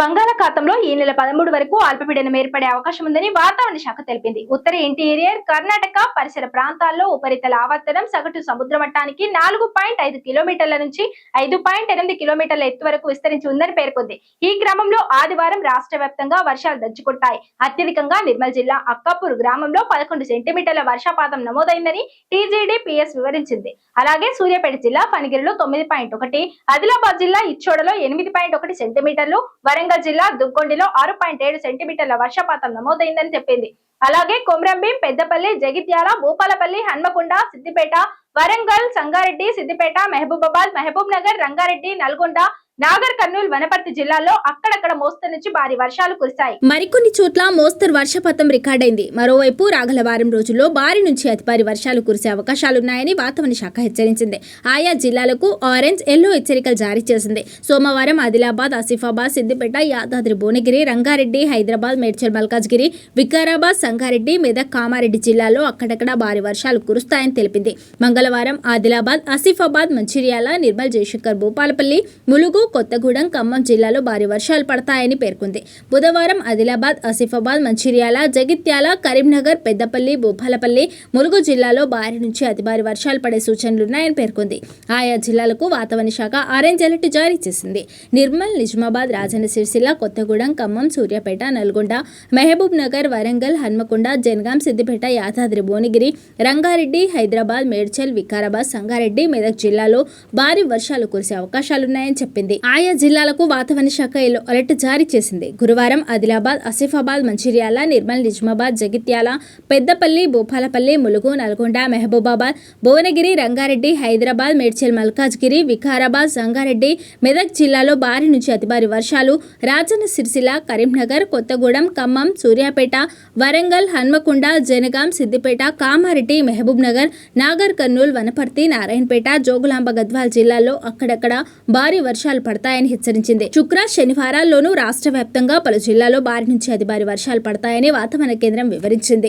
బంగాళాఖాతంలో ఈ నెల పదమూడు వరకు అల్పపీడనం ఏర్పడే అవకాశం ఉందని వాతావరణ శాఖ తెలిపింది. ఉత్తర ఇంటీరియర్ కర్ణాటక పరిసర ప్రాంతాల్లో ఉపరితల ఆవర్తనం సగటు సముద్ర మట్టానికి నాలుగు పాయింట్ ఐదు కిలోమీటర్ల నుంచి ఐదు పాయింట్ ఎనిమిది కిలోమీటర్ల ఎత్తు వరకు విస్తరించి ఉందని పేర్కొంది. ఈ క్రమంలో ఆదివారం రాష్ట్ర వ్యాప్తంగా వర్షాలు దచ్చుకుంటాయి అత్యధికంగా నిర్మల్ జిల్లా అక్కాపూర్ గ్రామంలో పదకొండు సెంటీమీటర్ల వర్షపాతం నమోదైందని టీజీడీ పిఎస్ వివరించింది. అలాగే సూర్యాపేట జిల్లా ఫణిగిరిలో తొమ్మిది పాయింట్ ఒకటి ఆదిలాబాద్ జిల్లా ఇచ్చోడలో ఎనిమిది పాయింట్ ఒకటి సెంటీమీటర్లు వరంగల్ జిల్లా దుగ్గొండిలో ఆరు పాయింట్ ఏడు సెంటీమీటర్ల వర్షపాతం నమోదైందని చెప్పింది. అలాగే కొమ్రంభీం పెద్దపల్లి జగిత్యాల భూపాలపల్లి హన్మకొండ సిద్దిపేట వరంగల్ సంగారెడ్డి సిద్దిపేట మహబూబాబాద్ మహబూబ్ నగర్ రంగారెడ్డి నల్గొండ నాగర్ కర్నూలు వనపర్తి జిల్లాల్లో అక్కడక్కడ మోస్తరు నుంచి భారీ వర్షాలు కురిశాయి. మరికొన్ని చోట్ల మోస్తరు వర్షపాతం రికార్డైంది. మరోవైపు రాగల వారం రోజుల్లో భారీ నుంచి అతి భారీ వర్షాలు కురిసే అవకాశాలున్నాయని వాతావరణ శాఖ హెచ్చరించింది. ఆయా జిల్లాలకు ఆరెంజ్ ఎల్లో హెచ్చరికలు జారీ చేసింది. సోమవారం ఆదిలాబాద్ ఆసిఫాబాద్ సిద్దిపేట యాదాద్రి భువనగిరి రంగారెడ్డి హైదరాబాద్ మేడ్చల్ మల్కాజ్గిరి వికారాబాద్ సంగారెడ్డి మెదక్ కామారెడ్డి జిల్లాల్లో అక్కడక్కడ భారీ వర్షాలు కురుస్తాయని తెలిపింది. మంగళవారం ఆదిలాబాద్ ఆసిఫాబాద్ మంచిర్యాల నిర్మల్ జయశంకర్ భూపాలపల్లి ములుగు కొత్తగూడెం ఖమ్మం జిల్లాలో భారీ వర్షాలు పడతాయని పేర్కొంది. బుధవారం ఆదిలాబాద్ ఆసిఫాబాద్ మంచిర్యాల జగిత్యాల కరీంనగర్ పెద్దపల్లి భూపాలపల్లి ములుగు జిల్లాలో భారీ నుంచి అతి భారీ వర్షాలు పడే సూచనలున్నాయని పేర్కొంది. ఆయా జిల్లాలకు వాతావరణ శాఖ ఆరెంజ్ అలర్ట్ జారీ చేసింది. నిర్మల్ నిజామాబాద్ రాజన్న సిరిసిల్ల కొత్తగూడెం ఖమ్మం సూర్యాపేట నల్గొండ మహబూబ్ నగర్ వరంగల్ హన్మకొండ జనగాం సిద్దిపేట యాదాద్రి భువనగిరి రంగారెడ్డి హైదరాబాద్ మేడ్చల్ వికారాబాద్ సంగారెడ్డి మెదక్ జిల్లాలో భారీ వర్షాలు కురిసే అవకాశాలున్నాయని చెప్పింది. ఆయా జిల్లాలకు వాతావరణ శాఖ ఎల్లో అలర్ట్ జారీ చేసింది. గురువారం ఆదిలాబాద్ ఆసిఫాబాద్ మంచిర్యాల నిర్మల్ నిజామాబాద్ జగిత్యాల పెద్దపల్లి భూపాలపల్లి ములుగు నల్గొండ మహబూబాబాద్ భువనగిరి రంగారెడ్డి హైదరాబాద్ మేడ్చల్ మల్కాజ్గిరి వికారాబాద్ సంగారెడ్డి మెదక్ జిల్లాలో భారీ నుంచి అతి భారీ వర్షాలు. రాజన్న సిరిసిల్ల కరీంనగర్ కొత్తగూడెం ఖమ్మం సూర్యాపేట వరంగల్ హన్మకొండ జనగాం సిద్దిపేట కామారెడ్డి మహబూబ్ నగర్ నాగర్ కర్నూలు వనపర్తి నారాయణపేట జోగులాంబ గద్వాల్ జిల్లాల్లో అక్కడక్కడ భారీ వర్షాలు వర్షాలు పడతాయని హెచ్చరించింది. శుక్ర శనివారాల్లోనూ రాష్ట్ర వ్యాప్తంగా పలు జిల్లాల్లో భారీ నుంచి అతి భారీ వర్షాలు పడతాయని వాతావరణ కేంద్రం వివరించింది.